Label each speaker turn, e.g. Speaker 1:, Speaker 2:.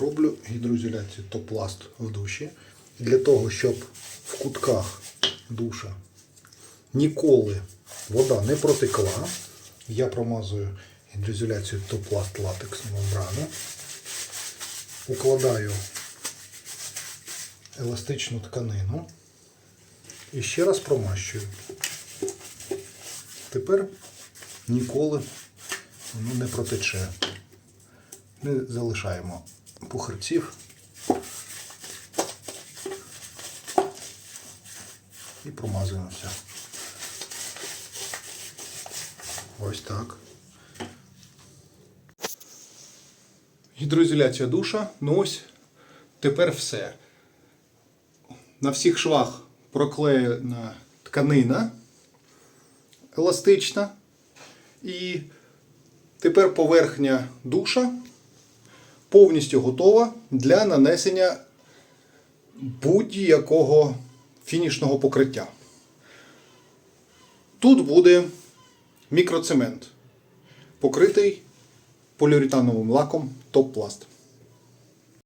Speaker 1: Роблю гідроізоляцію топласт в душі. Для того, щоб в кутках душа ніколи вода не протекла, я промазую гідроізоляцію топласт латексну мембрану, укладаю еластичну тканину і ще раз промащую. Тепер ніколи воно не протече. Не залишаємо пухарців. І промазуємо все. Ось так. Гідроізоляція душа. Ну ось тепер все. На всіх швах проклеєна тканина еластична. І тепер поверхня душа повністю готова для нанесення будь-якого фінішного покриття. Тут буде мікроцемент, покритий поліуретановим лаком топ-пласт.